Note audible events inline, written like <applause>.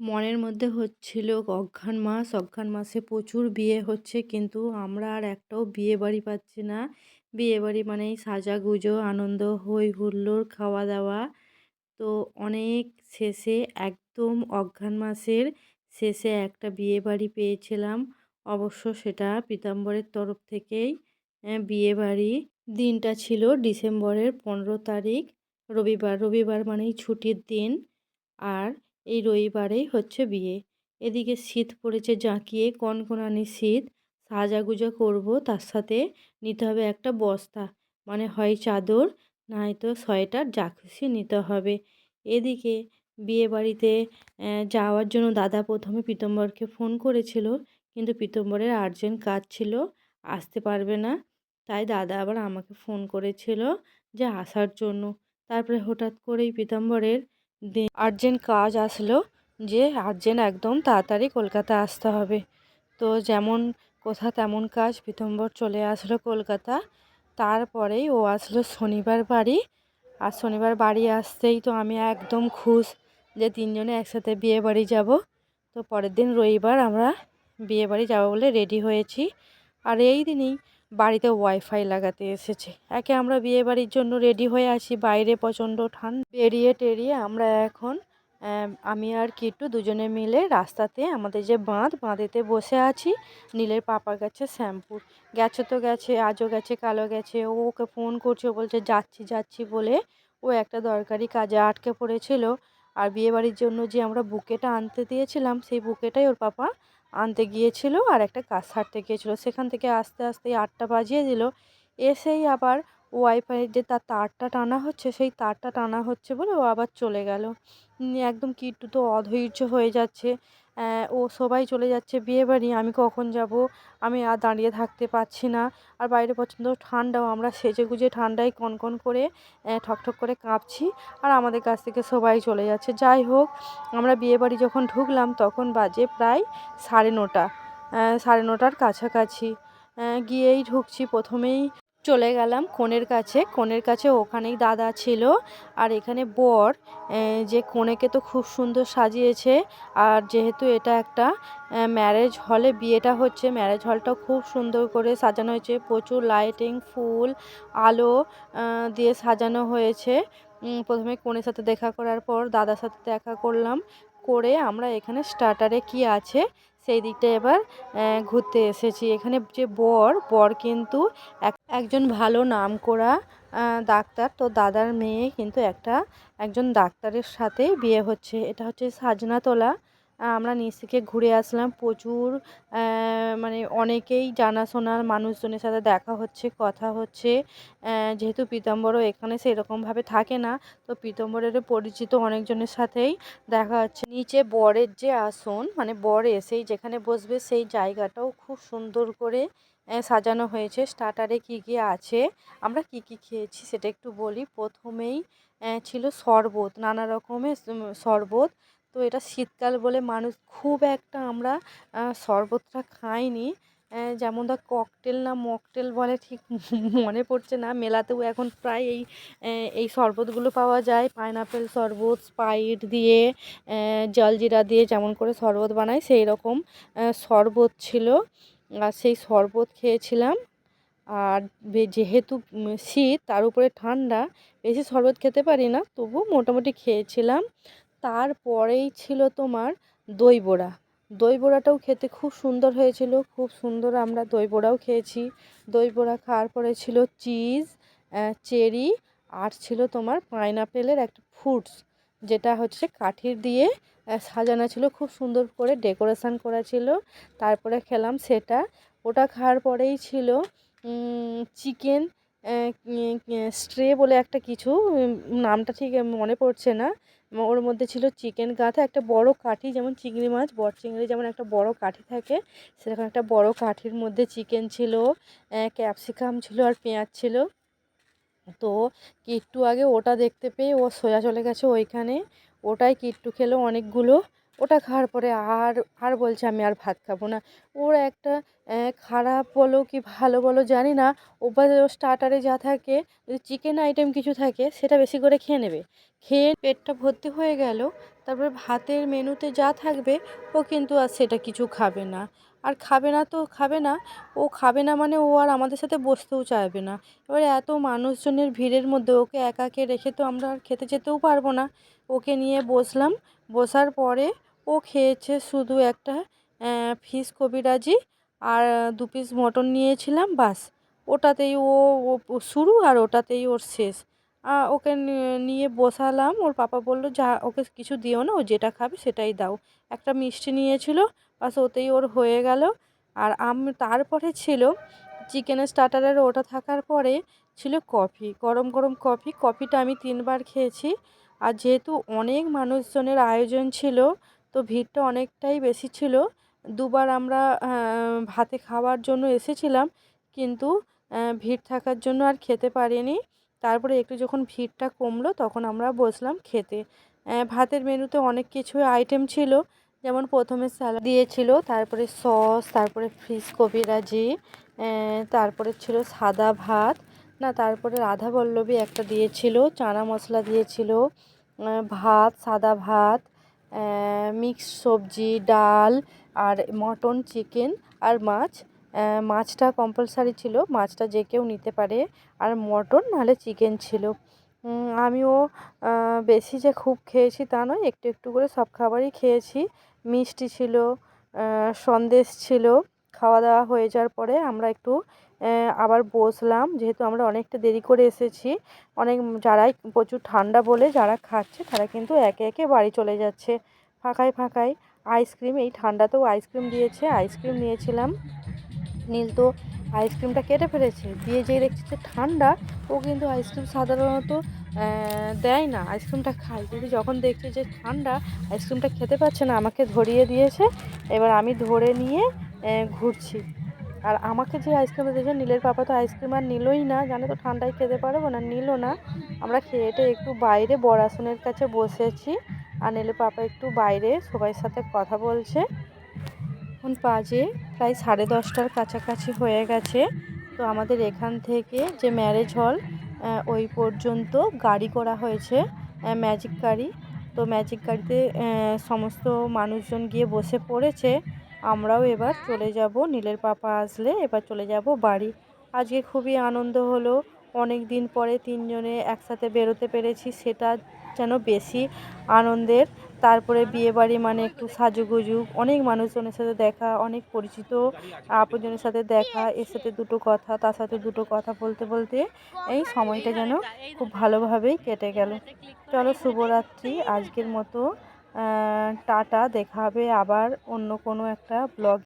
মনের মধ্যে হচ্ছিল অঘ্রাণ মাস। অঘ্রাণ মাসে প্রচুর বিয়ে হচ্ছে কিন্তু আমরা আর একটাও বিয়ে বাড়ি পাচ্ছি না। বিয়ে বাড়ি মানেই সাজাগুজো, আনন্দ হই হুল্লোড় খাওয়া দাওয়া তো অনেক শেষে একদম অঘ্রাণ মাসের শেষে একটা বিয়ে বাড়ি পেয়েছিলাম। অবশ্য সেটা পীতাম্বরের তরফ থেকেই বিয়ে বাড়ি দিনটা ছিল ডিসেম্বরের পনেরো তারিখ। রবিবার রবিবার মানেই ছুটির দিন। আর এই রবিবারেই হচ্ছে বিয়ে। এদিকে শীত পড়েছে জাঁকিয়ে, কনকনানি শীত, সাজাগুজা করব, তার সাথে নিতে হবে একটা বস্তা। মানে হয় চাদর নয়তো সোয়েটার, যা নিতে হবে। এদিকে বিয়ে বাড়িতে যাওয়ার জন্য দাদা প্রথমে পীতম্বরকে ফোন করেছিল, কিন্তু পীতম্বরের আর্জেন্ট কাজ ছিল, আসতে পারবে না। তাই দাদা আবার আমাকে ফোন করেছিল যে আসার জন্য। তারপরে হঠাৎ করেই পীতাম্বরের আর্জেন্ট কাজ আসলো যে আর্জেন্ট একদম তাড়াতাড়ি কলকাতা আসতে হবে। তো যেমন কোথা তেমন কাজ পীতম্বর চলে আসলো কলকাতা, তারপরেই ও আসলো শনিবার বাড়ি। আর শনিবার বাড়ি আসতেই তো আমি একদম খুশ যে তিনজনে একসাথে বিয়ে বাড়ি যাব। তো পরের দিন রবিবার আমরা বিয়ে বাড়ি যাব বলে রেডি হয়েছি। আর এই দিনই বাড়িতে ওয়াইফাই লাগাতে এসেছে। একে আমরা বিয়ে বাড়ির জন্য রেডি হয়ে আছি। বাইরে প্রচণ্ড ঠান্ডা। বেরিয়ে টেরিয়ে আমরা এখন আমি আর কিট্টু দুজনে মিলে রাস্তাতে আমাদের যে বাঁধ, বাঁধেতে বসে আছি। নীলের পাপা গেছে শ্যাম্পুর। গেছে তো গেছে, আজও গেছে কালো গেছে। ও ওকে ফোন করছে বলছে, যাচ্ছি যাচ্ছি বলে ও একটা দরকারি কাজে আটকে পড়েছিল। আর বিয়েবাড়ির জন্য যে আমরা বুকেটা আনতে দিয়েছিলাম, সেই বুকেটাই ওর পাপা আনতে গিয়েছিল আর একটা কাজ সারতে গিয়েছিল। সেখান থেকে আস্তে আস্তে আটটা বাজিয়ে দিল। এসেই আবার ওয়াইফাই যে তার তারটা টানা হচ্ছে, সেই তারটা টানা হচ্ছে বলে ও আবার চলে গেল। একদম কিট্টু তো অধৈর্য হয়ে যাচ্ছে। ও সবাই চলে যাচ্ছে বিয়েবাড়ি আমি কখন যাব? আমি আর দাঁড়িয়ে থাকতে পারছি না। আর বাইরে প্রচণ্ড ঠান্ডাও আমরা সেজে গুজে ঠান্ডায় কনকন করে ঠকঠক করে কাঁপছি। আর আমাদের কাছ থেকে সবাই চলে যাচ্ছে। যাই হোক, আমরা বিয়েবাড়ি যখন ঢুকলাম, তখন বাজে প্রায় সাড়ে নটা সাড়ে নটার কাছাকাছি। গিয়েই ঢুকছি। প্রথমেই চলে গেলাম কনের কাছে। কনের কাছে ওখানেই দাদা ছিল আর এখানে বর যে কনেকে তো খুব সুন্দর সাজিয়েছে। আর যেহেতু এটা একটা ম্যারেজ হলে বিয়েটা হচ্ছে ম্যারেজ হলটা খুব সুন্দর করে সাজানো হয়েছে। প্রচুর লাইটিং ফুল, আলো দিয়ে সাজানো হয়েছে। প্রথমে কনের সাথে দেখা করার পর দাদার সাথে দেখা করলাম। করে আমরা এখানে স্টার্টারে কি আছে, সেই দিকটা এবার ঘুরতে এসেছি। এখানে যে বর বর কিন্তু একজন ভালো নাম করা ডাক্তার। তো দাদার মেয়ে কিন্তু একটা একজন ডাক্তারের সাথে বিয়ে হচ্ছে। এটা হচ্ছে সাজনাতলা। আমরা নিচ থেকে ঘুরে আসলাম। প্রচুর মানে অনেকেই জানাশোনার মানুষজনের সাথে দেখা হচ্ছে, কথা হচ্ছে। যেহেতু পীতাম্বরও এখানে সেরকমভাবে থাকে না, তো পীতাম্বরেরও পরিচিত অনেকজনের সাথেই দেখা হচ্ছে। নিচে বরের যে আসন মানে বর এসেই যেখানে বসবে সেই জায়গাটাও খুব সুন্দর করে সাজানো হয়েছে। স্টার্টারে কী কী আছে? আমরা কি কি খেয়েছি সেটা একটু বলি। প্রথমেই ছিল শরবত, নানা রকমের শরবত। তো এটা শীতকাল বলে মানুষ খুব একটা আমরা শরবতটা খাইনি। যেমন ধর ককটেল না মকটেল বলে ঠিক <laughs> মনে পড়ছে না। মেলাতেও এখন প্রায় এই এই শরবতগুলো পাওয়া যায়। পাইনাপেল শরবত স্প্রাইট দিয়ে জলজিরা দিয়ে যেমন করে শরবত বানায় সেই রকম শরবত ছিল। আর সেই শরবত খেয়েছিলাম। আর যেহেতু শীত, তার উপরে ঠান্ডা, বেশি শরবত খেতে পারি না তবু মোটামুটি খেয়েছিলাম। তারপরেই ছিল তোমার দই বড়া। দই বড়াটাও খেতে খুব সুন্দর হয়েছিল, খুব সুন্দর আমরা দই বড়াও খেয়েছি। দই বড়া খাওয়ার পরে ছিল চিজ চেরি, আর ছিল তোমার পাইনাপেলের একটা ফ্রুটস, যেটা হচ্ছে কাঠির দিয়ে সাজানো ছিল, খুব সুন্দর করে ডেকোরেশান করা ছিল। তারপরে খেলাম সেটা। ওটা খাওয়ার পরেই ছিল চিকেন স্ট্রে বলে একটা কিছু নামটা ঠিক মনে পড়ছে না। ওর মধ্যে ছিল চিকেন গাঁথা, একটা বড় কাঠি যেমন চিংড়ি মাছ বড় চিংড়ি যেমন একটা বড় কাঠি থাকে, সেরকম একটা বড় কাঠির মধ্যে চিকেন ছিল ক্যাপসিকাম ছিল আর পেঁয়াজ ছিল। তো একটু আগে ওটা দেখতে পেয়ে ও সোজা চলে গেছে ওইখানে। ওটাই কিট্টু খেলো অনেকগুলো? ওটা খাওয়ার পরে আর আর বলছে আমি আর ভাত খাব না। ওর একটা খারাপ বলো কি ভালো বলো জানি না। ও স্টার্টারে যা থাকে, যদি চিকেন আইটেম কিছু থাকে, সেটা বেশি করে খেয়ে নেবে। খেয়ে পেটটা ভর্তি হয়ে গেল। তারপরে ভাতের মেনুতে যা থাকবে, ও কিন্তু আর সেটা কিছু খাবে না। আর খাবে না তো খাবে না, ও খাবে না মানে ও আর আমাদের সাথে বসতেও চাইবে না। এবারে এত মানুষজনের ভিড়ের মধ্যে ওকে একাকে রেখে তো আমরা আর খেতে যেতেও পারব না। ওকে নিয়ে বসলাম, বসার পরে ও খেয়েছে শুধু একটা ফিশ কবিরাজি আর দু পিস মটন নিয়েছিলাম, বাস। ওটাতেই ও শুরু আর ওটাতেই ওর শেষ। ওকে নিয়ে বসালাম। ওর পাপা বলল, যা, ওকে কিছু দিও না, ও যেটা খাবে সেটাই দাও। একটা মিষ্টি নিয়েছিল, বাস ওতেই ওর হয়ে গেল। আর আম, তারপরে ছিল চিকেনের স্টার্টারের ওটা থাকার পরে ছিল কফি, গরম গরম কফি। কফিটা আমি তিনবার খেয়েছি। আর যেহেতু অনেক মানুষজনের আয়োজন ছিল, তো ভিড়টা অনেকটাই বেশি ছিল। দুবার আমরা ভাতে খাওয়ার জন্য এসেছিলাম, কিন্তু ভিড় থাকার জন্য আর খেতে পারিনি। তারপরে একটু যখন ভিড়টা কমলো তখন আমরা বসলাম খেতে। ভাতের মেনুতে অনেক কিছু আইটেম ছিল। যেমন প্রথমে স্যালাড দিয়েছিল, তারপরে সস তারপরে ফিশ কবিরাজি তারপরে ছিল সাদা ভাত, না তারপরে রাধা বল্লভী একটা দিয়েছিল, চানা মশলা দিয়েছিল ভাত, সাদা ভাত মিক্স সবজি, ডাল, আর মটন চিকেন আর মাছ। মাছটা কম্পালসারি ছিল, মাছটা যে কেউ নিতে পারে। আর মটন, নাহলে চিকেন ছিল। আমিও বেশি যে খুব খেয়েছি তা নয়, একটু একটু করে সব খাবারই খেয়েছি। মিষ্টি ছিল সন্দেশ ছিল, খাওয়া দাওয়া হয়ে যাওয়ার পরে আমরা একটু আবার বসলাম। যেহেতু আমরা অনেকটা দেরি করে এসেছি, অনেক যারাই প্রচুর ঠান্ডা বলে যারা খাচ্ছে, তারা কিন্তু একে একে বাড়ি চলে যাচ্ছে। ফাঁকায় ফাঁকায় আইসক্রিম, এই ঠান্ডাতেও আইসক্রিম দিয়েছে, আইসক্রিম নিয়েছিলাম। নীল তো আইসক্রিমটা কেটে ফেলেছে। দিয়ে যেই দেখছি যে ঠান্ডা, ও কিন্তু আইসক্রিম সাধারণত দেয় না, আইসক্রিমটা খায়। কিন্তু যখন দেখছে যে ঠান্ডা, আইসক্রিমটা খেতে পারছে না, আমাকে ধরিয়ে দিয়েছে। এবার আমি ধরে নিয়ে ঘুরছি। আর আমাকে যে আইসক্রিমটা দিয়েছে, নীলের পাপা তো আইসক্রিম আর নিলই না। জানে তো, ঠান্ডায় খেতে পারব না নিল না। আমরা খেয়েটে একটু বাইরে বড়াসনের কাছে বসেছি। আর নীলের পাপা একটু বাইরে সবাই সাথে কথা বলছে। এখন বাজে প্রায় সাড়ে দশটার কাছাকাছি হয়ে গেছে। তো আমাদের এখান থেকে যে ম্যারেজ হল ওই পর্যন্ত গাড়ি করা হয়েছে ম্যাজিক গাড়ি। তো ম্যাজিক গাড়িতে সমস্ত মানুষজন গিয়ে বসে পড়েছে। আমরাও এবার চলে যাব, নীলের পাপা আসলে এবার চলে যাব বাড়ি। আজকে খুবই আনন্দ হলো। অনেক দিন পরে তিনজনে একসাথে বেরোতে পেরেছি, সেটা যেন বেশি আনন্দের। তারপরে বিয়েবাড়ি মানে একটু সাজুগুজু, অনেক মানুষজনের সাথে দেখা, অনেক পরিচিত আপনজনের সাথে দেখা, এর সাথে দুটো কথা, তার সাথে দুটো কথা বলতে বলতে এই সময়টা যেন খুব ভালোভাবেই কেটে গেল। চলো শুভরাত্রি, আজকের মতো টাটা, দেখা হবে আবার অন্য কোনো একটা ব্লগ